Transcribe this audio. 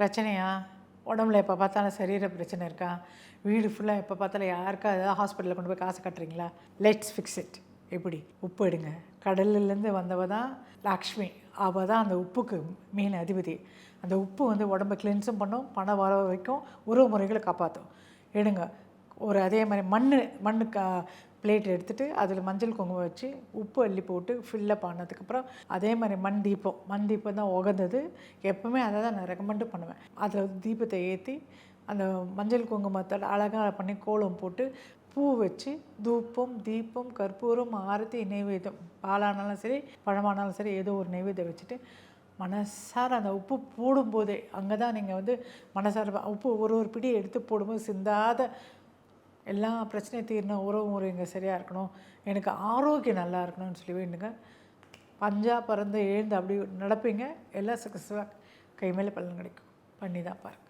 பிரச்சனையா? உடம்புல எப்போ பார்த்தாலும் சரீர பிரச்சனை இருக்கா? வீடு ஃபுல்லாக எப்போ பார்த்தாலும் யாருக்கா ஏதாவது ஹாஸ்பிட்டலில் கொண்டு போய் காசு கட்டுறீங்களா? லெட்ஸ் ஃபிக்ஸ் இட் எப்படி? உப்பு எடுங்க. கடல்லேருந்து வந்தவ தான் லக்ஷ்மி. அவள் தான் அந்த உப்புக்கு மெயின் அதிபதி. அந்த உப்பு வந்து உடம்பை கிளென்ஸும் பண்ணும். பணம் வர வைக்கும். உறவு முறைகளை காப்பாற்றும் எடுங்க. ஒரு அதே மாதிரி மண் மண்ணு கா பிளேட் எடுத்துகிட்டு அதில் மஞ்சள் குங்குமம் வச்சு உப்பு அள்ளி போட்டு ஃபில்லப் ஆனதுக்கப்புறம் அதே மாதிரி மண் தீபம் மண் தீபம் தான் உகந்தது. எப்போவுமே அதை தான் நான் ரெக்கமெண்டும் பண்ணுவேன். அதில் தீபத்தை ஏற்றி அந்த மஞ்சள் குங்குமத்தோட அழகாக பண்ணி கோலம் போட்டு பூ வச்சு தூப்பம் தீபம் கற்பூரம் ஆரத்தி நெய்வேதம் பாலானாலும் சரி பழமானாலும் சரி ஏதோ ஒரு நெய்வேதம் வச்சுட்டு மனசார அந்த உப்பு போடும்போதே அங்கே தான் நீங்கள் வந்து மனசார உப்பு ஒரு ஒரு பிடி எடுத்து போடும்போது சிந்தாத எல்லா பிரச்சனையும் தீரணும் உறவு முறைங்க சரியாக இருக்கணும். எனக்கு ஆரோக்கியம் நல்லா இருக்கணும்னு சொல்லி வேண்டுங்க. பஞ்சா பறந்து எழுந்து அப்படி நடப்பீங்க. எல்லாம் சக்ஸஸ்ஃபுல்லாக கை மேலே பலன் கிடைக்கும். பண்ணி தான் பாருங்க.